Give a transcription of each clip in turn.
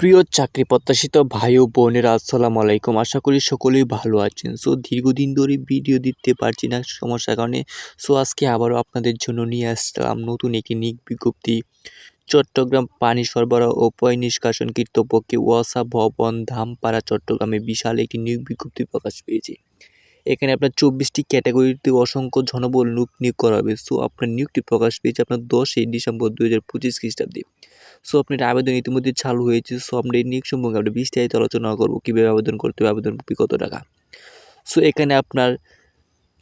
প্রিয় চাকরি প্রত্যাশিত ভাই ও বোনের, আসসালাম আলাইকুম। আশা করি সকলেই ভালো আছেন। সো, দীর্ঘদিন ধরে ভিডিও দিতে পারছি না সমস্যার কারণে। সো, আজকে আবারও আপনাদের জন্য নিয়ে আসলাম নতুন একটি নিক বিজ্ঞপ্তি। চট্টগ্রাম পানি সরবরাহ ও পয় নিষ্কাশন কর্তৃপক্ষে ওয়াসা ভবন ধামপাড়া, চট্টগ্রামে বিশাল একটি নিক বিজ্ঞপ্তি প্রকাশ পেয়েছে। এখানে আপনার চব্বিশটি ক্যাটাগরিতে অসংখ্য জনবল নিয়োগ নিয়োগ করা হবে। সো আপনার নিয়োগটি প্রকাশ পেয়েছে আপনার দশই ডিসেম্বর দু হাজার পঁচিশ খ্রিস্টাব্দে। সো আপনার আবেদন ইতিমধ্যে চালু হয়েছে। সো আমরা এই নিয়োগ সম্পর্কে আমরা বিস্তারিত আলোচনা করব, কীভাবে আবেদন করতে হবে, আবেদন ফি কত টাকা। সো এখানে আপনার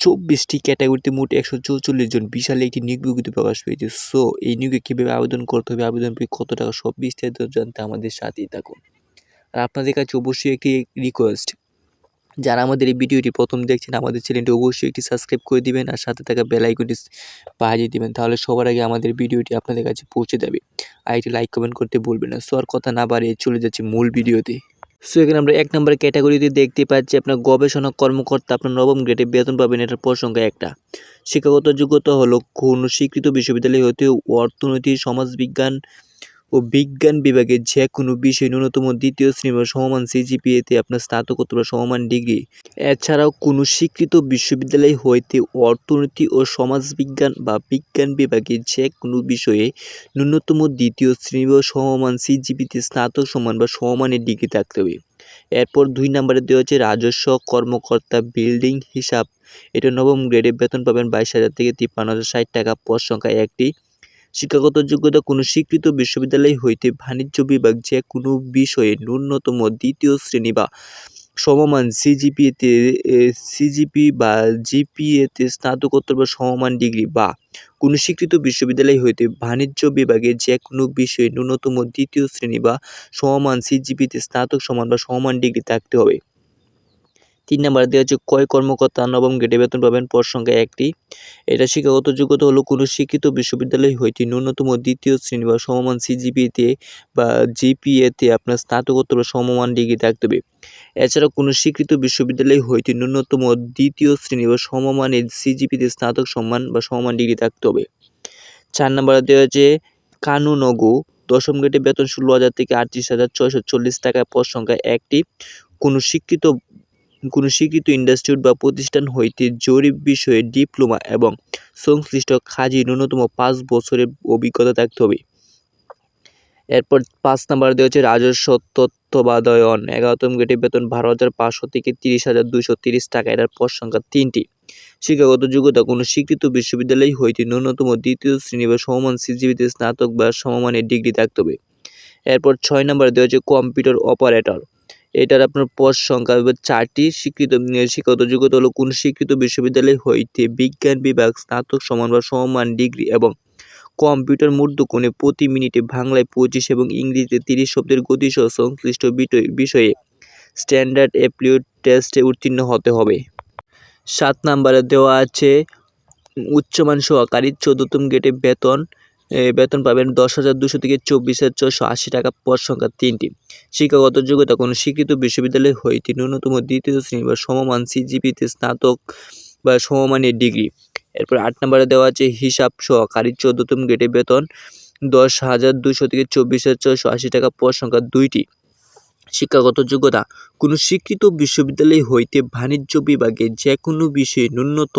চব্বিশটি ক্যাটাগরিতে মোট একশো চৌচল্লিশ জন বিশাল একটি নিয়োগ বিজ্ঞপ্তি প্রকাশ পেয়েছে। সো এই নিয়োগে কীভাবে আবেদন করতে হবে, আবেদন ফি কত টাকা, সব বিস্তারিত জানতে আমাদের সাথেই থাকুন। আর আপনাদের কাছে অবশ্যই একটি রিকোয়েস্ট যারা আমাদের এই ভিডিওটি প্রথম দেখছেন, আমাদের চ্যানেলটি অবশ্যই একটি সাবস্ক্রাইব করে দিবেন আর সাথে থাকা বেল আইকনটি বাজিয়ে দিবেন, তাহলে সবার আগে আমাদের ভিডিওটি আপনাদের কাছে পৌঁছে যাবে। আর একটি লাইক কমেন্ট করতে ভুলবেন না। সো আর কথা না বাড়িয়ে চলে যাচ্ছে মূল ভিডিওতে। সো এখানে আমরা এক নম্বর ক্যাটাগরিতে দেখতে পাচ্ছি আপনার গবেষণা কর্মকর্তা, আপনার নবম গ্রেডে বেতন পাবেন এটার প্রসঙ্গে একটা। শিক্ষাগত যোগ্যতা হলো কোনো স্বীকৃত বিশ্ববিদ্যালয় হতে অর্থনীতি, সমাজবিজ্ঞান ও বিজ্ঞান বিভাগে যে কোনো বিষয়ে ন্যূনতম দ্বিতীয় শ্রেণি বা সমমান সিজিপিএতে আপনার স্নাতকোত্তর বা সমমান ডিগ্রি এছাড়াও কোনো স্বীকৃত বিশ্ববিদ্যালয় হইতে অর্থনীতি ও সমাজবিজ্ঞান বা বিজ্ঞান বিভাগে যে কোনো বিষয়ে ন্যূনতম দ্বিতীয় শ্রেণি বা সমমান সিজিপিতে স্নাতক সমান বা সমমানের ডিগ্রি থাকতে হবে। এরপর দুই নম্বরে দেওয়া হচ্ছে রাজস্ব কর্মকর্তা বিল্ডিং হিসাব। এটা নবম গ্রেডে বেতন পাবেন বাইশ হাজার থেকে তিপ্পান্ন হাজার ষাট টাকা। পদ সংখ্যা একটি। শিক্ষাগত যোগ্যতা কোনো স্বীকৃত বিশ্ববিদ্যালয় হইতে বাণিজ্য বিভাগ যে কোনো বিষয়ে ন্যূনতম দ্বিতীয় শ্রেণি বা সমমান সিজিপিএতে সিজিপি বা জিপিএতে স্নাতকোত্তর বা সমমান ডিগ্রি বা কোনো স্বীকৃত বিশ্ববিদ্যালয় হইতে বাণিজ্য বিভাগে যে কোনো বিষয়ে ন্যূনতম দ্বিতীয় শ্রেণি বা সমমান সিজিপিতে স্নাতক সমান বা সমমান ডিগ্রি থাকতে হবে। তিন নম্বর দেওয়া হচ্ছে, কয় কর্মকর্তা নবম গ্রেডে বেতন পাবেন? পর সংখ্যা একটি, এটা শিক্ষাগত যোগ্যতা হলো কোনো শিক্ষিত বিশ্ববিদ্যালয় হইতে ন্যূনতম দ্বিতীয় শ্রেণি বা সমমান সিজিপিতে বা জিপিএতে আপনার স্নাতকোত্তর বা সমমান ডিগ্রি থাকতে হবে। এছাড়া কোনো স্বীকৃত বিশ্ববিদ্যালয় হইতে ন্যূনতম দ্বিতীয় শ্রেণি বা সমমানের সিজিপিতে স্নাতক সম্মান বা সমমান ডিগ্রি থাকতে হবে। চার নম্বরে দেওয়া হচ্ছে, কানুনগু দশম গ্রেডে বেতন ষোলো হাজার থেকে আটত্রিশ হাজার ছয়শো চল্লিশ টাকা পদ সংখ্যা একটি, কোনো শিক্ষিত কোনো স্বীকৃত ইনস্টিটিউট বা প্রতিষ্ঠান হইতে জরিপ বিষয়ে ডিপ্লোমা এবং সংশ্লিষ্ট কাজে ন্যূনতম পাঁচ বছরের অভিজ্ঞতা থাকতে হবে। এরপর পাঁচ নাম্বার দেওয়া হচ্ছে রাজস্ব, তত্ত্বাবধায়ন, এগারোতম গ্রেডে বেতন বারো হাজার পাঁচশো থেকে তিরিশ হাজার দুশো তিরিশ টাকা, এটার পদ সংখ্যা তিনটি। শিক্ষাগত যোগ্যতা, কোনো স্বীকৃত বিশ্ববিদ্যালয় হইতে ন্যূনতম দ্বিতীয় শ্রেণি বা সমমান সিজিবিতে স্নাতক বা সমমানের ডিগ্রি থাকতে হবে। এরপর ছয় নম্বর দেওয়া হচ্ছে কম্পিউটার অপারেটর। এটার আপনার পদ সংখ্যা এবার চারটি। স্বীকৃত শিক্ষাগত যোগ্যতা হলো কোন স্বীকৃত বিশ্ববিদ্যালয় হইতে বিজ্ঞান বিভাগ, স্নাতক, সমান বা সমমান ডিগ্রি এবং কম্পিউটার মধ্যকোণে প্রতি মিনিটে বাংলায় পঁচিশ এবং ইংরেজিতে তিরিশ শব্দের গতিসহ সংশ্লিষ্ট বিষয়ে স্ট্যান্ডার্ড অ্যাপ্লিউড টেস্টে উত্তীর্ণ হতে হবে। সাত নাম্বারে দেওয়া আছে, উচ্চমান সহকারী চোদ্দতম গেটে বেতন বেতন পাবেন দশ হাজার দুশো থেকে চব্বিশ হাজার ছশো আশি টাকা পদ সংখ্যা তিনটি। শিক্ষাগত যোগ্যতা কোনো স্বীকৃত বিশ্ববিদ্যালয় হইতে ন্যূনতম দ্বিতীয় শ্রেণি বা সমমান সিজিপিতে স্নাতক বা সমমানের ডিগ্রি। এরপর আট নম্বরে দেওয়া আছে হিসাব সহকারী চোদ্দতম গেটে বেতন দশ হাজার দুশো থেকে চব্বিশ হাজার ছশো আশি টাকা পদ সংখ্যা দুইটি। শিক্ষাগত যোগ্যতা কোনো স্বীকৃত বিশ্ববিদ্যালয় হইতে বাণিজ্য বিভাগে যে কোনো বিষয়ে ন্যূনত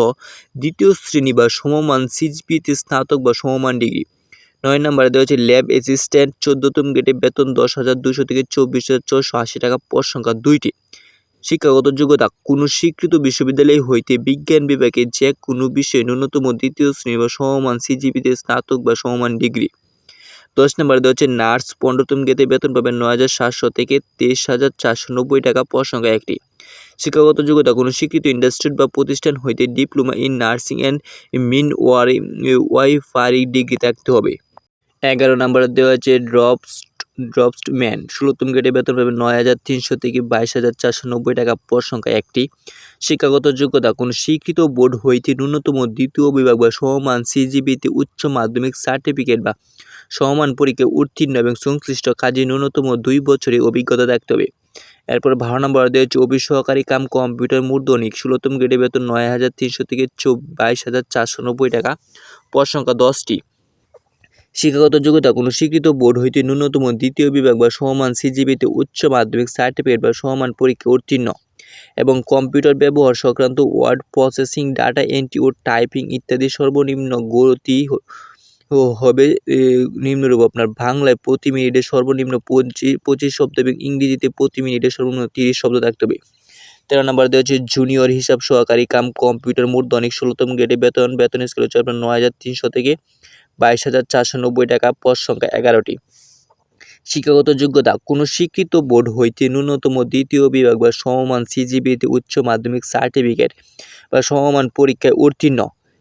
দ্বিতীয় শ্রেণি বা সমমান সিজিপিতে স্নাতক বা সমমান ডিগ্রি। নয় নম্বরে দেওয়া হচ্ছে ল্যাব অ্যাসিস্ট্যান্ট চোদ্দতম গেটে বেতন দশ হাজার দুশো থেকে চব্বিশ হাজার ছশো আশি টাকা পদ সংখ্যা দুইটি। শিক্ষাগত যোগ্যতা, কোনো স্বীকৃত বিশ্ববিদ্যালয় হইতে বিজ্ঞান বিভাগে যে কোনো বিষয়ে ন্যূনতম দ্বিতীয় শ্রেণি বা সমমান সিজিপিতে স্নাতক বা সমমান ডিগ্রি। দশ নম্বরে দেওয়া হচ্ছে নার্স পনেরোতম গেতে বেতন পাবেন নয় হাজার সাতশো থেকে তেইশ হাজার চারশো নব্বই টাকা সংখ্যা একটি। শিক্ষাগত যোগ্যতা, কোনো স্বীকৃত ইন্ডাস্ট্রি বা প্রতিষ্ঠান হইতে diploma in nursing and midwifery degree থাকতে হবে। এগারো নম্বরে দেওয়া আছে ড্রপস ড্রপসড ম্যান ষোলোতম গ্রেডে বেতন পাবে নয় হাজার তিনশো থেকে বাইশ হাজার চারশো নব্বই টাকা পদ সংখ্যা একটি। শিক্ষাগত যোগ্যতা, কোনো স্বীকৃত বোর্ড হইতে ন্যূনতম দ্বিতীয় বিভাগ বা সমমান সিজিবিতে উচ্চ মাধ্যমিক সার্টিফিকেট বা সমমান পরীক্ষায় উত্তীর্ণ এবং সংশ্লিষ্ট কাজে ন্যূনতম দুই বছরের অভিজ্ঞতা থাকতে হবে। এরপর বারো নম্বর দেওয়া হচ্ছে অফিস সহকারী কাম কম্পিউটার মূর্ধনিক ষোলোতম গ্রেডে বেতন নয় হাজার তিনশো থেকে বাইশ হাজার চারশো নব্বই টাকা পদ সংখ্যা দশটি। শিক্ষাগত যোগ্যতা কোনো স্বীকৃত বোর্ড হইতে ন্যূনতম দ্বিতীয় বিভাগ বা সমমান সিজিপিতে উচ্চ মাধ্যমিক সার্টিফিকেট বা সমমান পরীক্ষা উত্তীর্ণ এবং কম্পিউটার ব্যবহার সংক্রান্ত ওয়ার্ড প্রসেসিং ডাটা এন্ট্রি ও টাইপিং ইত্যাদি সর্বনিম্ন গতি হবে নিম্নরূপ আপনার বাংলায় প্রতি মিনিটে সর্বনিম্ন পঁচিশ পঁচিশ শব্দ এবং ইংরেজিতে প্রতি মিনিটে সর্বনিম্ন তিরিশ শব্দ থাকতে হবে। তেরো নম্বর দেওয়া হচ্ছে জুনিয়র হিসাব সহকারী কাম কম্পিউটার মোট মূর্ধনিক ষোলোতম গ্রেডে বেতন বেতন স্কেল হচ্ছে আপনার নয় হাজার তিনশো থেকে বাইশ হাজার চারশো নব্বই টাকা পদ সংখ্যা এগারোটি। শিক্ষাগত যোগ্যতা, কোনো স্বীকৃত বোর্ড হইতে ন্যূনতম দ্বিতীয় বিভাগ বা সমমান সিজিবিতে উচ্চ মাধ্যমিক সার্টিফিকেট বা সমমান পরীক্ষায় উত্তীর্ণ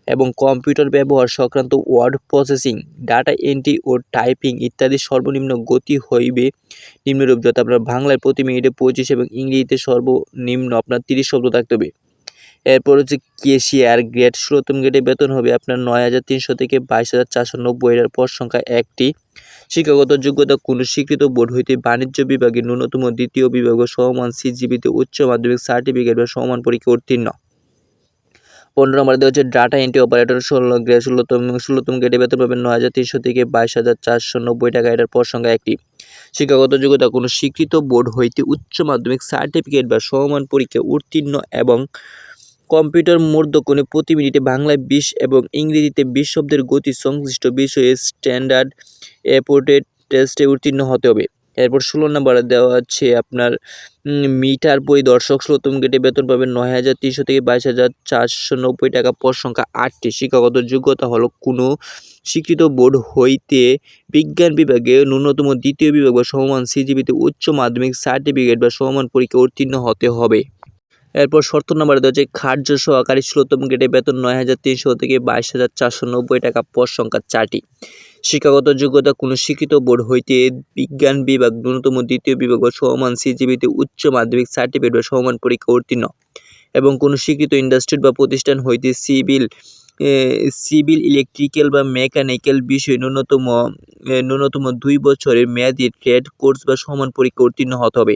এবং কম্পিউটার ব্যবহার সংক্রান্ত ওয়ার্ড প্রসেসিং, ডাটা এন্ট্রি ও টাইপিং ইত্যাদি সর্বনিম্ন গতি হইবে। নিম্নরূপ যথা আপনার বাংলায় প্রতি মিনিটে পঁচিশ এবং ইংরেজিতে সর্বনিম্ন আপনার তিরিশ শব্দ থাকতে হবে। এরপর হচ্ছে কেশিয়ার গ্রেড ষোলোতম গ্রেডে বেতন হবে আপনার নয় হাজার তিনশো থেকে বাইশ হাজার চারশো নব্বই এর পর সংখ্যা একটি। শিক্ষাগত যোগ্যতা কোনো স্বীকৃত বোর্ড হইতে বাণিজ্য বিভাগে ন্যূনতম দ্বিতীয় বিভাগ বা সমমান সিজিবিতে উচ্চ মাধ্যমিক সার্টিফিকেট বা সমান পরীক্ষা উত্তীর্ণ। পনেরো নম্বর দেওয়া হচ্ছে ডাটা এন্ট্রি অপারেটর, ষোলো গ্রেড ষোলোতম ষোলোতম গ্রেডে বেতন পাবেন নয় হাজার তিনশো থেকে বাইশ হাজার চারশো নব্বই টাকা এটার পর সংখ্যা একটি। শিক্ষাগত যোগ্যতা কোনো স্বীকৃত বোর্ড হইতে উচ্চ মাধ্যমিক সার্টিফিকেট বা সমমান পরীক্ষা উত্তীর্ণ এবং কম্পিউটার মূর্ধকোণে প্রতি মিনিটে বাংলায় বিশ এবং ইংরেজিতে বিশ শব্দের গতি সংশ্লিষ্ট বিষয়ে স্ট্যান্ডার্ড অ্যাপোর্টেড টেস্টে উত্তীর্ণ হতে হবে। এরপর ষোলো নম্বরে দেওয়া আছে আপনার মিটার পরিদর্শক ষোলোতম গেটে বেতন পাবেন নয় হাজার তিনশো থেকে বাইশ হাজার চারশো নব্বই টাকা। পর সংখ্যা আটটি। শিক্ষাগত যোগ্যতা হলো কোনো স্বীকৃত বোর্ড হইতে বিজ্ঞান বিভাগে ন্যূনতম দ্বিতীয় বিভাগ বা সমমান সিজিবিতে উচ্চ মাধ্যমিক সার্টিফিকেট বা সমমান পরীক্ষা উত্তীর্ণ হতে হবে। এরপর শর্ত নম্বরে দেওয়া হচ্ছে খাদ্য সহকারী ষোলোতম গেটে বেতন নয় হাজার তিনশো থেকে বাইশ হাজার চারশো নব্বই টাকা পদ সংখ্যা চারটি। শিক্ষাগত যোগ্যতা কোনো শিক্ষিত বোর্ড হইতে বিজ্ঞান বিভাগ, ন্যূনতম দ্বিতীয় বিভাগ বা সমমান সিজিবিতে উচ্চ মাধ্যমিক, সার্টিফিকেট বা সমমান পরীক্ষা উত্তীর্ণ। এবং কোনো স্বীকৃত ইন্ডাস্ট্রি বা প্রতিষ্ঠান হইতে সিভিল সিভিল ইলেকট্রিক্যাল বা মেকানিক্যাল বিষয়ে ন্যূনতম ন্যূনতম দুই বছরের মেয়াদি ট্রেড কোর্স বা সমান পরীক্ষা উত্তীর্ণ হতে হবে।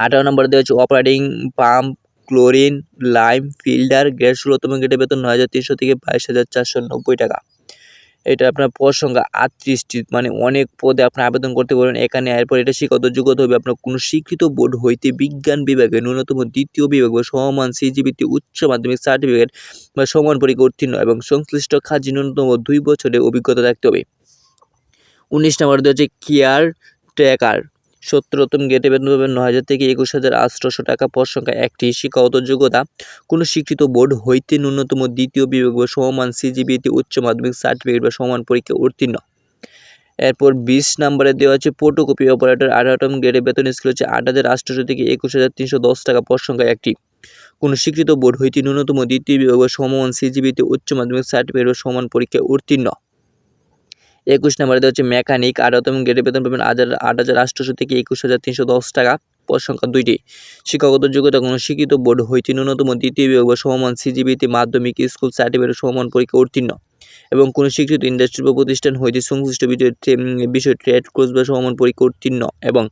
আঠারো নম্বর দেওয়া হচ্ছে operating pump chlorine lime filter gas ষোলোতম গেটে বেতন নয় হাজার তিনশো থেকে বাইশ হাজার চারশো নব্বই টাকা। এটা আপনার পদ সংখ্যা আটত্রিশটি মানে অনেক পদে আপনি আবেদন করতে পারবেন। এখানে এরপর এটা শিক্ষত যোগ্যতা হবে। আপনার কোনো স্বীকৃত বোর্ড হইতে বিজ্ঞান বিভাগে ন্যূনতম দ্বিতীয় বিভাগ বা সমমান সিজিবিতে উচ্চ মাধ্যমিক সার্টিফিকেট বা সমান পরীক্ষা উত্তীর্ণ এবং সংশ্লিষ্ট কাজে ন্যূনতম দুই বছরের অভিজ্ঞতা থাকতে হবে। উনিশ নম্বর দেওয়া হচ্ছে কেয়ার ট্র্যাকার সত্তরতম গেটে বেতন পাবেন নয় হাজার থেকে একুশ হাজার আটশোশো টাকা। পদ সংখ্যা একটি। শিক্ষাগত যোগ্যতা। কোনো স্বীকৃত বোর্ড হইতে ন্যূনতম দ্বিতীয় বিভাগ বা সমমান সিজিবিতে উচ্চ মাধ্যমিক সার্টিফিকেট বা সমান পরীক্ষা উত্তীর্ণ। এরপর বিশ নম্বরে দেওয়া আছে ফটোকপি। অপারেটর আঠারোতম গ্রেডে বেতন স্কেল হচ্ছে আট হাজার আটশোশো থেকে একুশ হাজার তিনশো দশ টাকা। পদ সংখ্যা একটি। কোনো স্বীকৃত বোর্ড হইতে ন্যূনতম দ্বিতীয় বিভাগ বা সমমান সিজিবিতে উচ্চ মাধ্যমিক সার্টিফিকেট বা সমান পরীক্ষা উত্তীর্ণ। একুশ নম্বরে হচ্ছে মেকানিক। আঠারোতম গ্রেডে বেতন পাবেন হাজার আট হাজার আটশোশো থেকে একুশ হাজার তিনশো দশ টাকা। পদ সংখ্যা দুইটি। শিক্ষাগত যোগ্যতা কোনো শিক্ষিত বোর্ড হইতে ন্যূনতম দ্বিতীয় বিভাগ বা সমমান সিজিবিতে মাধ্যমিক স্কুল সার্টিফিকেট সমমান পরীক্ষা উত্তীর্ণ। এবং কোনো স্বীকৃত ইন্ডাস্ট্রি বা প্রতিষ্ঠান হইতে সংশ্লিষ্ট বিষয়ে ট্রে- বিষয় ট্রেড কোর্স বা সমমান পরীক্ষা উত্তীর্ণ। এবং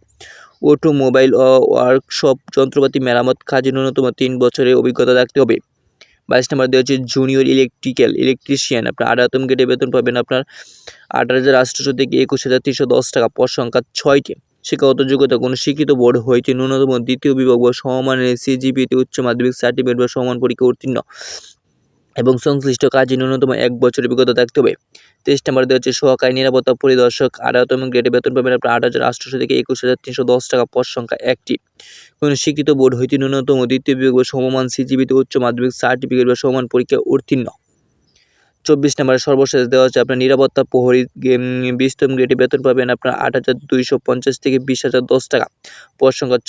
অটোমোবাইল ওয়ার্কশপ যন্ত্রপাতি মেরামত কাজে ন্যূনতম তিন বছরের অভিজ্ঞতা থাকতে হবে। বাইশ নম্বর দেওয়া হচ্ছে জুনিয়র ইলেকট্রিক্যাল ইলেকট্রিশিয়ান আপনার আঠারোতম গেটে বেতন পাবেন আপনার আট হাজার আটশোশো থেকে একুশ হাজার তিনশো দশ টাকা। পর সংখ্যা ছয়টি। শিক্ষাগত যোগ্যতা কোনো শিক্ষিত বোর্ড হয়েছে ন্যূনতম দ্বিতীয় বিভাগ বা সমমানের সিজিপিতে উচ্চ মাধ্যমিক সার্টিফিকেট বা সমান পরীক্ষা উত্তীর্ণ। এবং সংশ্লিষ্ট কাজে ন্যূনতম এক বছরের অভিজ্ঞতা থাকতে হবে। তেইশ নম্বর দেওয়া হচ্ছে সহকারী নিরাপত্তা পরিদর্শক আঠারোতম গ্রেডে বেতন পাবেন আপনার আট হাজার আটশোশো থেকে একুশ হাজার তিনশো দশ টাকা পর সংখ্যা একটি। কোনো শিক্ষিত বোর্ড হইতে ন্যূনতম দ্বিতীয় বিভাগ বা সমমান সিজিবিতে উচ্চ মাধ্যমিক সার্টিফিকেট বা সমান পরীক্ষা উত্তীর্ণ। চব্বিশ নম্বরে সর্বশেষ দেওয়া হচ্ছে আপনার নিরাপত্তা প্রহরী বিশতম গ্রেডে বেতন পাবেন আপনার আট হাজার দুইশো পঞ্চাশ থেকে বিশ হাজার দশ টাকা। পদ সংখ্যা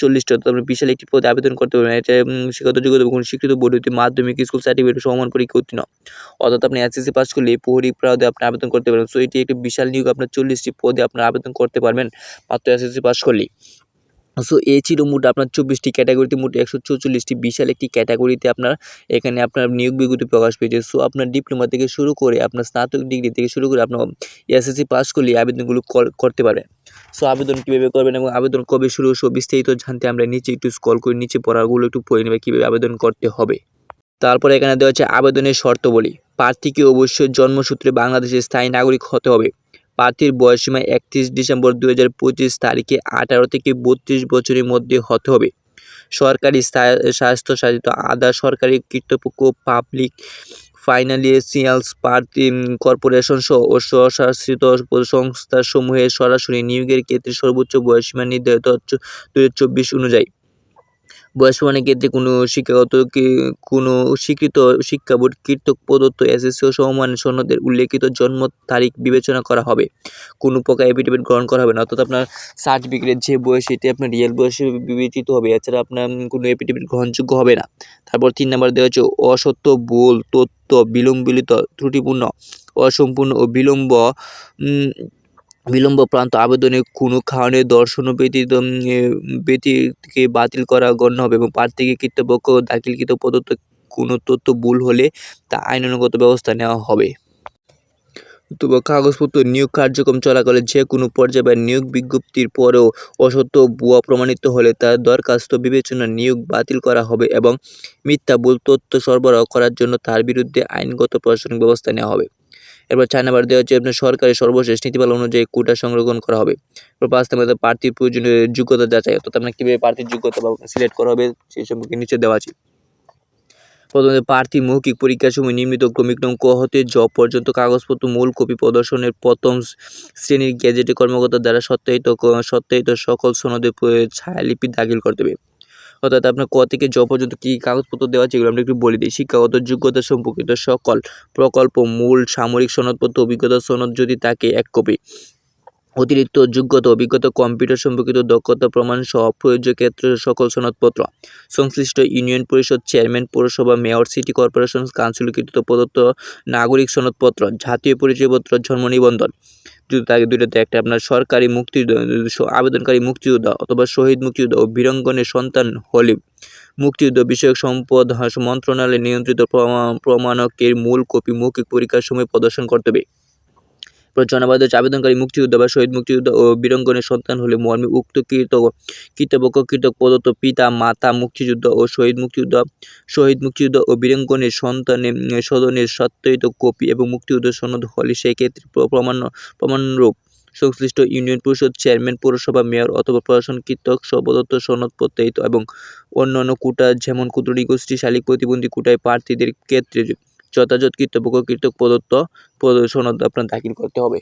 চল্লিশটা আপনি বিশাল একটি পদে আবেদন করতে পারবেন। এটা শিক্ষাগত যোগ্যতা কোনো স্বীকৃত বোর্ড মাধ্যমিক স্কুল সার্টিফিকেট সমান পরীক্ষা উত্তীর্ণ। অর্থাৎ আপনি এসএসসি পাস করলে প্রহরী পদে আপনি আবেদন করতে পারবেন। সো এটি একটি বিশাল নিয়োগ। আপনার চল্লিশটি পদে আপনার আবেদন করতে পারবেন। মাত্র এসএসসি পাস করলেই। সো এই ছিল মোট আপনার চব্বিশটি ক্যাটাগরিতে মোট একশো চৌচল্লিশটি বিশাল একটি ক্যাটাগরিতে আপনার এখানে আপনার নিয়োগ বিজ্ঞপ্তি প্রকাশ পেয়েছে। সো আপনার ডিপ্লোমা থেকে শুরু করে আপনার স্নাতক ডিগ্রি থেকে শুরু করে আপনার এসএসসি পাস করলে আবেদনগুলো কর- করতে পারবেন। সো আবেদন কীভাবে করবেন এবং আবেদন কবে শুরু সব বিস্তারিত জানতে আমরা নিচে একটু স্কল করে নিচে পড়াগুলো একটু পড়ে নেবে কীভাবে আবেদন করতে হবে। তারপরে এখানে দেওয়া হচ্ছে আবেদনের শর্তাবলী। প্রার্থীকে অবশ্যই জন্মসূত্রে বাংলাদেশের স্থায়ী নাগরিক হতে হবে। প্রার্থীর বয়সসীমা একত্রিশ ডিসেম্বর দু হাজার পঁচিশ তারিখে আঠারো থেকে বত্রিশ বছরের মধ্যে হতে হবে। সরকারি স্বা- স্বায়ত্তশাসিত আধা সরকারি কর্তৃপক্ষ, পাবলিক ফাইন্যান্সিয়ালস, প্রার্থী কর্পোরেশন সহ ও স্বশাসিত সংস্থাসমূহে সরাসরি নিয়োগের ক্ষেত্রে সর্বোচ্চ বয়সীমা নির্ধারিত দু অনুযায়ী। বয়স প্রমাণের ক্ষেত্রে কোনো শিক্ষাগত কোনো স্বীকৃত শিক্ষা বোর্ড কর্তৃক প্রদত্ত এসএসসি ও সমমান সনদের উল্লেখিত জন্ম তারিখ বিবেচনা করা হবে। কোনো প্রকার এফিডেভিট গ্রহণ করা হবে না, অর্থাৎ আপনার সার্টিফিকেটের যে বয়স এটি আপনার রিয়েল বয়স বিবেচিত হবে, এছাড়া আপনার কোনো এফিডেভিট গ্রহণযোগ্য হবে না। তারপর তিন নম্বর দেওয়া হচ্ছে অসত্য, ভুল, তথ্য, বিলম্বিত, ত্রুটিপূর্ণ, অসম্পূর্ণ ও বিলম্ব বিলম্ব প্রান্ত আবেদনে কোনো কারণে দর্শন ব্যতীত ব্যক্তিকে বাতিল করা গণ্য হবে এবং প্রার্থীকে কর্তৃপক্ষ দাখিলকৃত প্রদত্ত কোনো তথ্য ভুল হলে তা আইনানুগত ব্যবস্থা নেওয়া হবে। তবে কাগজপত্র নিয়োগ কার্যক্রম চলাকালে যে কোনো পর্যায়ে বা নিয়োগ বিজ্ঞপ্তির পরেও অসত্য ভুয়া প্রমাণিত হলে তার দরখাস্ত বিবেচনা নিয়োগ বাতিল করা হবে এবং মিথ্যা ভুল তথ্য সরবরাহ করার জন্য তার বিরুদ্ধে আইনগত প্রশাসনিক ব্যবস্থা নেওয়া হবে। এরপর চার নাম্বার দেওয়া হচ্ছে আপনার সরকারের সর্বশেষ নীতিমালা অনুযায়ী কোটা সংরক্ষণ করা হবে। এরপর পাঁচ নাম্বার প্রার্থীর প্রয়োজনীয় যোগ্যতা যাচাই। অর্থাৎ আপনার কীভাবে প্রার্থীর যোগ্যতা বা সিলেক্ট করা হবে সেই সম্পর্কে নিচে দেওয়া আছে। প্রথমে প্রার্থী মৌখিক পরীক্ষার সময় নির্মিত ক্রমিক নং ক হতে জ পর্যন্ত কাগজপত্র, মূল কপি প্রদর্শনের প্রথম শ্রেণির গ্যাজেটে কর্মকর্তার দ্বারা সত্যায়িত সত্যায়িত সকল সনদে ছায়ালিপি দাখিল করতে হবে। অর্থাৎ আপনার ক থেকে জ পর্যন্ত কী কাগজপত্র দেওয়া আছে, এগুলো আমরা একটু বলে দিই। শিক্ষাগত যোগ্যতা সম্পর্কিত সকল প্রকল্প, মূল সামরিক সনদপত্র, অভিজ্ঞতা সনদ যদি থাকে, এক কপি অতিরিক্ত যোগ্যতা অভিজ্ঞতা কম্পিউটার সম্পর্কিত দক্ষতা প্রমাণ সহ প্রযোজ্য ক্ষেত্রে সকল সনদপত্র। সংশ্লিষ্ট ইউনিয়ন পরিষদ চেয়ারম্যান, পৌরসভা, মেয়র সিটি কর্পোরেশন কাউন্সিল কৃত প্রদত্ত নাগরিক সনদপত্র, জাতীয় পরিচয়পত্র, জন্ম নিবন্ধন। যদি তাকে দুইটাতে একটা আপনার সরকারি মুক্তিযোদ্ধা আবেদনকারী মুক্তিযোদ্ধা অথবা শহীদ মুক্তিযোদ্ধা ও বীরঙ্গনের সন্তান হলে মুক্তিযুদ্ধ বিষয়ক সম্পদ মন্ত্রণালয় নিয়ন্ত্রিত প্রমা- প্রমাণকের মূল কপি মৌখিক পরীক্ষার সময় প্রদর্শন করতে হবে। প্রচনাবাদ আবেদনকারী মুক্তিযোদ্ধা বা শহীদ মুক্তিযোদ্ধা ও বীরঙ্গনের সন্তান হলে মর্মে উক্ত কৃত কৃতপক্ষ কৃতক প্রদত্ত পিতা, মাতা, মুক্তিযুদ্ধ ও শহীদ মুক্তিযোদ্ধা শহীদ মুক্তিযোদ্ধা ও বীরঙ্গনের সন্তানের সদনের সত্যায়িত কপি এবং মুক্তিযুদ্ধ সনদ হলে সেই ক্ষেত্রে প্রমাণ প্রমাণরূপ সংশ্লিষ্ট ইউনিয়ন পরিষদ চেয়ারম্যান, পৌরসভা মেয়র অথবা প্রশাসন কৃতক প্রদত্ত সনদ প্রত্যায়িত এবং অন্যান্য কোটা, যেমন ক্ষুদ্রী গোষ্ঠী, শালিক প্রতিবন্ধী কোটায় প্রার্থীদের ক্ষেত্রে যথাযথ কর্তৃপক্ষ কৃতক প্রদত্ত সনদ আপনার দাখিল করতে হবে।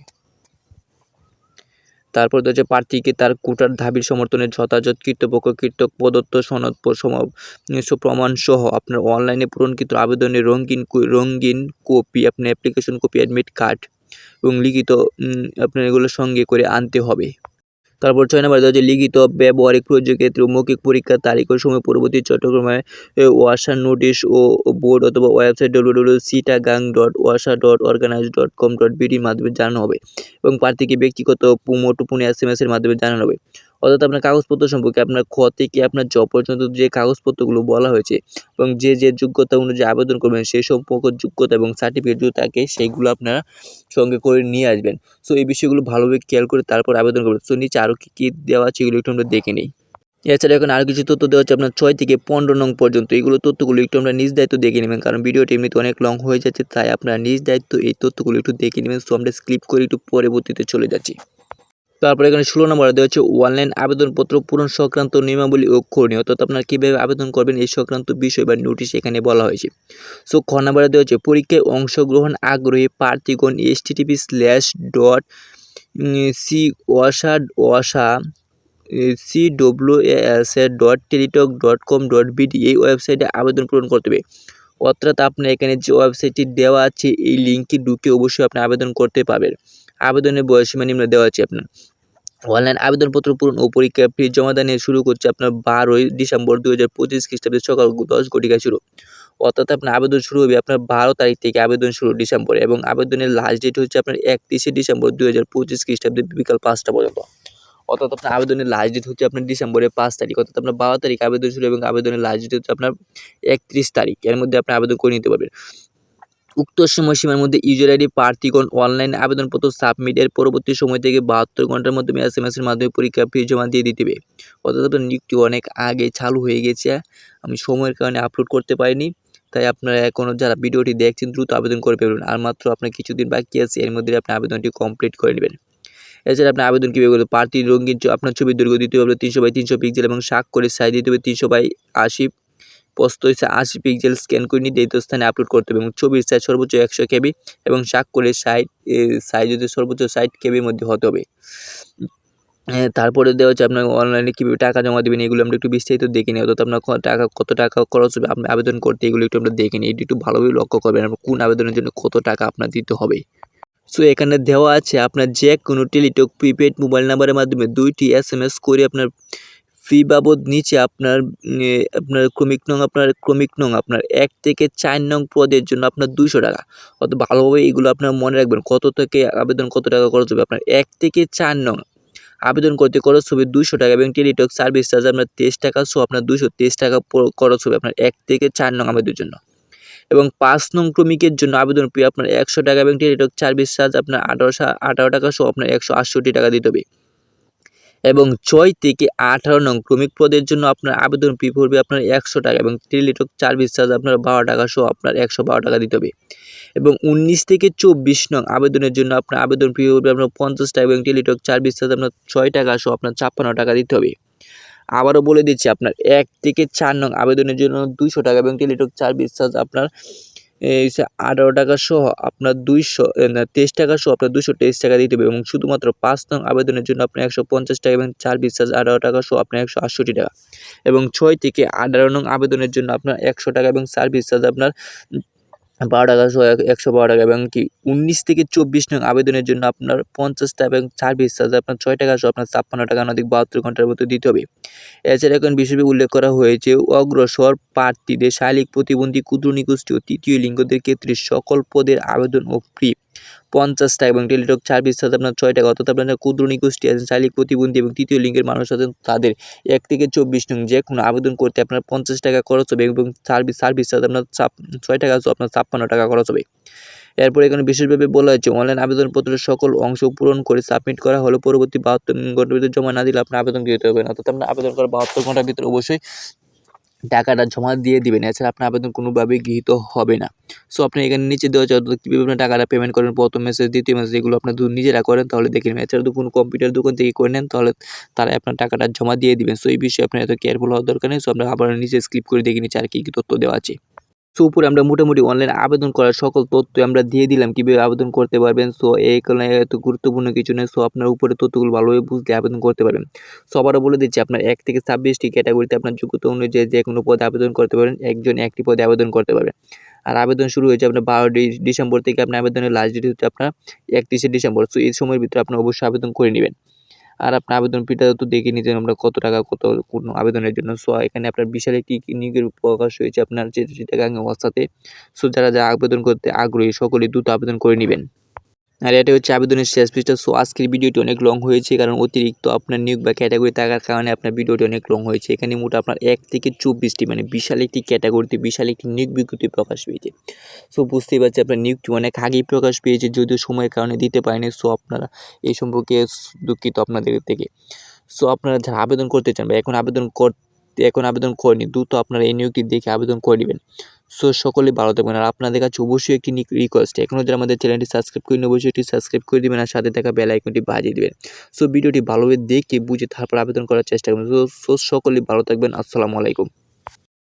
তারপর হচ্ছে প্রার্থীকে তার কোটার দাবির সমর্থনে যথাযথ কর্তৃপক্ষ কর্তৃক প্রদত্ত সনদ প- সম- প্রমাণ সহ আপনার অনলাইনে পূরণকৃত আবেদনের রঙিন রঙিন কপি, আপনার অ্যাপ্লিকেশন কপি অ্যাডমিট কার্ড এবং লিখিত আপনার এগুলো সঙ্গে করে আনতে হবে। তারপর ছয় নম্বর হচ্ছে লিখিত ব্যবহারিক প্রয়োজ্য ক্ষেত্রে মৌখিক পরীক্ষার তারিখ ও সময় পরবর্তী চট্টগ্রামে ওয়াসার ওয়াসা নোটিশ ও বোর্ড অথবা website W W Chittagong dot ওয়াসা dot organize dot com dot বিডির মাধ্যমে জানানো হবে এবং প্রার্থীকে ব্যক্তিগত মোটোফোনে এস এম এর মাধ্যমে জানানো হবে। অর্থাৎ আপনার কাগজপত্র সম্পর্কে আপনার খ থেকে আপনার জ পর্যন্ত যে কাগজপত্রগুলো বলা হয়েছে এবং যে যে যোগ্যতা অনুযায়ী আবেদন করবেন সেই সম্পর্ক, যোগ্যতা এবং সার্টিফিকেট যদি থাকে সেইগুলো আপনারা সঙ্গে করে নিয়ে আসবেন। সো এই বিষয়গুলো ভালোভাবে খেয়াল করে তারপর আবেদন করবেন। সো নিচে আরও কী কী দেওয়া আছে এগুলো একটু আমরা দেখে নিই। এছাড়া এখন আরও কিছু তথ্য দেওয়া হচ্ছে আপনার ছয় থেকে পনেরো নং পর্যন্ত। এইগুলো তথ্যগুলো একটু আমরা নিজ দায়িত্ব দেখে নেবেন, কারণ ভিডিওটি এমনিতে অনেক লং হয়ে যাচ্ছে, তাই আপনারা নিজ দায়িত্ব এই তথ্যগুলো একটু দেখে নেবেন। সো আমরা স্ক্রিপ করে একটু পরবর্তীতে চলে যাচ্ছি। তারপরে এখানে ষোলো নম্বর দেওয়া হচ্ছে অনলাইন আবেদনপত্র পূরণ সংক্রান্ত নিয়মাবলী ও করণীয়। অর্থাৎ আপনারা কীভাবে আবেদন করবেন এই সংক্রান্ত বিষয় বা নোটিশ এখানে বলা হয়েছে। সো খ নম্বরে দেওয়া হচ্ছে পরীক্ষায় অংশগ্রহণ আগ্রহী প্রার্থীগণ S TTP slash dot C ওয়াসা ওয়াসা C W S dot Teletalk dot com dot BD এই ওয়েবসাইটে আবেদন পূরণ করতে হবে। অর্থাৎ আপনার এখানে যে ওয়েবসাইটটি দেওয়া আছে, এই লিঙ্কে ঢুকে অবশ্যই আপনি আবেদন করতে পারবেন। আবেদনের বয়সীমা নিম্ন দেওয়া আছে আপনার। অনলাইন আবেদনপত্র পূরণ ও পরীক্ষা ফি জমাদানে শুরু করছে আপনার বারোই ডিসেম্বর দু হাজার পঁচিশ খ্রিস্টাব্দে সকাল দশ ঘটিকায় শুরু। অর্থাৎ আপনার আবেদন শুরু হবে আপনার বারো তারিখ থেকে আবেদন শুরু ডিসেম্বরে এবং আবেদনের লাস্ট ডেট হচ্ছে আপনার একত্রিশে ডিসেম্বর দু হাজার পঁচিশ খ্রিস্টাব্দে বিকাল পাঁচটা পর্যন্ত। অর্থাৎ আপনার আবেদনের লাস্ট ডেট হচ্ছে আপনার ডিসেম্বরের পাঁচ তারিখ, অর্থাৎ আপনার বারো তারিখ আবেদন শুরু এবং আবেদনের লাস্ট ডেট হচ্ছে আপনার একত্রিশ তারিখ। এর মধ্যে আপনি আবেদন করে নিতে পারবেন। উক্ত সময়সীমার মধ্যে ইউজার আইডি, প্রার্থীগণ, অনলাইন আবেদনপত্র সাবমিটের পরবর্তী সময় থেকে বাহাত্তর ঘণ্টার মধ্যে এস এম এসের মাধ্যমে পরীক্ষা ফি জমা দিয়ে দিতে হবে। অর্থাৎ নিয়োগটি অনেক আগে চালু হয়ে গেছে। আমি সময়ের কারণে আপলোড করতে পারিনি। তাই আপনারা এখনও যারা ভিডিওটি দেখছেন, দ্রুত আবেদন করে ফেলুন। আর মাত্র আপনার কিছুদিন বাকি আছে, এর মধ্যে আপনি আবেদনটি কমপ্লিট করে নেবেন। এছাড়া আপনি আবেদন কীভাবে করবেন? প্রার্থীর রঙিন আপনার ছবি দৈর্ঘ্য দিতে হবে তিনশো বাই তিনশো পিক্সেল এবং শাক করে সাইজ দিতে হবে তিনশো বাই আশি পোস্ত হচ্ছে আশি পিক্সেল স্ক্যান করে নির্ধারিত স্থানে আপলোড করতে হবে এবং ছবির সাইজ সর্বোচ্চ একশো কেবি এবং স্বাক্ষরের সাইড সাইজ যদি সর্বোচ্চ ষাট কেবির মধ্যে হতে হবে। তারপরে দেওয়া হচ্ছে আপনার অনলাইনে কীভাবে টাকা জমা দেবেন, এগুলো আমরা একটু বিস্তারিত দেখে নিই অর্থাৎ আপনার টাকা, কত টাকা খরচ হবে, আপনি আবেদন করতে এগুলো একটু আমরা দেখে নিই। এটি একটু ভালোভাবে লক্ষ্য করবেন, আপনার কোন আবেদনের জন্য কত টাকা আপনার দিতে হবে। সো এখানে দেওয়া আছে আপনার যে কোনো টেলিটক, প্রিপেড মোবাইল নাম্বারের মাধ্যমে দুইটি এস এম এস করে আপনার ফি বাবদ নিচে আপনার আপনার ক্রমিক নং, আপনার ক্রমিক নং, আপনার এক থেকে চার নং পদের জন্য আপনার দুইশো টাকা। অত ভালোভাবে এগুলো আপনার মনে রাখবেন, কত থেকে আবেদন কত টাকা খরচ হবে। আপনার এক থেকে চার নং আবেদন করতে খরচ হবে দুশো টাকা এবং টেলিটক সার্ভিস চার্জ আপনার তেইশ টাকা, সো আপনার দুশো তেইশ টাকা খরচ হবে আপনার এক থেকে চার নং আবেদনের জন্য। এবং পাঁচ নং ক্রমিকের জন্য আবেদন ফি আপনার একশো টাকা এবং টেলিটক সার্ভিস চার্জ আপনার আঠারোশো, আঠারো টাকা সহ আপনার একশো আটষট্টি টাকা দিতে হবে। এবং ছয় থেকে আঠারো নং ক্রমিক পদের জন্য আপনার আবেদন ফি পড়বে আপনার একশো টাকা এবং টেলিটক সার্ভিস চার্জ আপনার বারো টাকা সহ আপনার একশো বারো টাকা দিতে হবে। এবং উনিশ থেকে চব্বিশ নং আবেদনের জন্য আপনার আবেদন ফি পড়বে আপনার পঞ্চাশ টাকা এবং টেলিটক চার্জ চার্জ আপনার ছয় টাকা সহ আপনার ছাপ্পান্ন টাকা দিতে হবে। আবারও বলে দিচ্ছি, আপনার এক থেকে চার নং আবেদনের জন্য দুশো টাকা এবং টেলিটক সার্ভিস চার্জ আপনার হচ্ছে আঠারো টাকা সহ আপনার দুইশো তেইশ টাকা সহ আপনার দুশো তেইশ টাকা দিতে হবে এবং শুধুমাত্র পাঁচ নং আবেদনের জন্য আপনার একশো পঞ্চাশ টাকা এবং সার্ভিস চার্জ আঠারো টাকা সহ আপনার একশো আটষট্টি টাকা। এবং ছয় থেকে আঠারো নং আবেদনের জন্য আপনার একশো টাকা এবং সার্ভিস চার্জ আপনার বারো টাকা একশো বারো টাকা এবং কি উনিশ থেকে চব্বিশ নং আবেদনের জন্য আপনার পঞ্চাশটা এবং সার্ভিস চার্জ আপনার ছয় টাকা সহ আপনার ছাপ্পান্ন টাকা অনধিক বাহাত্তর ঘণ্টার মধ্যে দিতে হবে। এছাড়া এখন বিশেষভাবে উল্লেখ করা হয়েছে, অগ্রসর প্রার্থীদের শারীরিক প্রতিবন্ধী, ক্ষুদ্র নিগোষ্ঠী ও তৃতীয় লিঙ্গদের ক্ষেত্রে সকল পদের আবেদন ও ফ্রি পঞ্চাশ টাকা এবং টেলিটক সার্ভিস সাথে আপনার ছয় টাকা অর্থাৎ আপনার ক্ষুদ্র নিগোষ্ঠী আছেন শারীরিক প্রতিবন্ধী এবং তৃতীয় লিঙ্গের মানুষ আছেন তাদের এক থেকে চব্বিশ নং যে কোনো আবেদন করতে আপনার পঞ্চাশ টাকা খরচ হবে এবং সার্ভিস সার্ভিস চার্জ আপনার ছয় টাকা আপনার ছাপ্পান্ন টাকা খরচ হবে। এরপর এখানে বিশেষভাবে বলা হয়েছে, অনলাইন আবেদনপত্রের সকল অংশ পূরণ করে সাবমিট করা হলে পরবর্তী বাহাত্তর ঘণ্টার ভিতরে জমা না দিলে আপনার আবেদন দিতে হবে না। অর্থাৎ আপনার আবেদন করার বাহাত্তর ঘণ্টার ভিতরে অবশ্যই টাকাটা জমা দিয়ে দিবেন। এছাড়া আপনার আবেদন কোনোভাবেই গৃহীত হবে না। সো আপনি এখানে নিচে দেওয়া অর্থাৎ কীভাবে আপনার টাকাটা পেমেন্ট করেন, প্রথম মেসেজ দ্বিতীয় মেসেজ এগুলো আপনার নিজেরা করেন, তাহলে দেখে নেবেন। এছাড়া কোনো কম্পিউটার দোকান থেকে করে নেন, তাহলে তারা আপনার টাকাটা জমা দিয়ে দিবেন। সো এই বিষয়ে আপনার এত কেয়ারফুল হওয়ার দরকার নেই। সো আমরা আবার নিচে স্কিপ করে দেখে নিচ্ছি আর কী কী তথ্য দেওয়া আছে। সো উপরে আমরা মোটামুটি অনলাইন আবেদন করার সকল তথ্য আমরা দিয়ে দিলাম কীভাবে আবেদন করতে পারবেন। সো এই কারণে এত গুরুত্বপূর্ণ কিছু নেই সো আপনার উপরে তথ্যগুলো ভালোভাবে বুঝলে আবেদন করতে পারবেন। সো আবারও বলে দিচ্ছি, আপনার এক থেকে ছাব্বিশটি ক্যাটাগরিতে আপনার যোগ্যতা অনুযায়ী যে কোনো পদে আবেদন করতে পারেন একজন একটি পদে আবেদন করতে পারবেন। আর আবেদন শুরু হয়েছে আপনার বারো ডিসেম্বর থেকে। আপনার আবেদনের লাস্ট ডেট হচ্ছে আপনার একত্রিশে ডিসেম্বর। সো এই সময়ের ভিতরে আপনার অবশ্যই আবেদন করে নেবেন। আর আপনার আবেদন ফিটা তো দেখে নিতেন আমরা কত টাকা, কত কোন আবেদনের জন্য। সো এখানে আপনার বিশাল একটি নিয়োগের প্রকাশ হয়েছে আপনার চিটাগাং অবস্থাতে সো যারা যা আবেদন করতে আগ্রহী সকলে দ্রুত আবেদন করে নেবেন। আর এটা হচ্ছে আবেদনের শেষ পৃষ্ঠা। সো আজকের ভিডিওটি অনেক লং হয়েছে, কারণ অতিরিক্ত আপনার নিয়োগ বা ক্যাটাগরি থাকার কারণে আপনার ভিডিওটি অনেক লং হয়েছে। এখানে মোট আপনার এক থেকে চব্বিশটি মানে বিশাল একটি ক্যাটাগরিতে বিশাল একটি নিয়োগ বিজ্ঞপ্তি প্রকাশ পেয়েছে। সো বুঝতেই পারছি আপনার নিয়োগটি অনেক আগেই প্রকাশ পেয়েছে, যদিও সময়ের কারণে দিতে পারেনি। সো আপনারা এই সম্পর্কে দুঃখিত আপনাদের থেকে। সো আপনারা যারা আবেদন করতে চান বা এখন আবেদন করতে এখন আবেদন করেনি দ্রুত আপনারা এই নিয়োগটি দেখে আবেদন করে নেবেন। সো সকলে ভালো থাকবেন। আর আপনাদের কাছে অবশ্যই একটি রিকোয়েস্ট এখনও যারা আমাদের চ্যানেলটি সাবস্ক্রাইব করেন অবশ্যই এটি সাবস্ক্রাইব করে দেবেন আর সাথে থাকা বেল আইকনটি বাজিয়ে দেবেন। সো ভিডিওটি ভালোভাবে দেখে বুঝে তারপর আবেদন করার চেষ্টা করবেন। সো সকলে ভালো থাকবেন। আসসালামু আলাইকুম।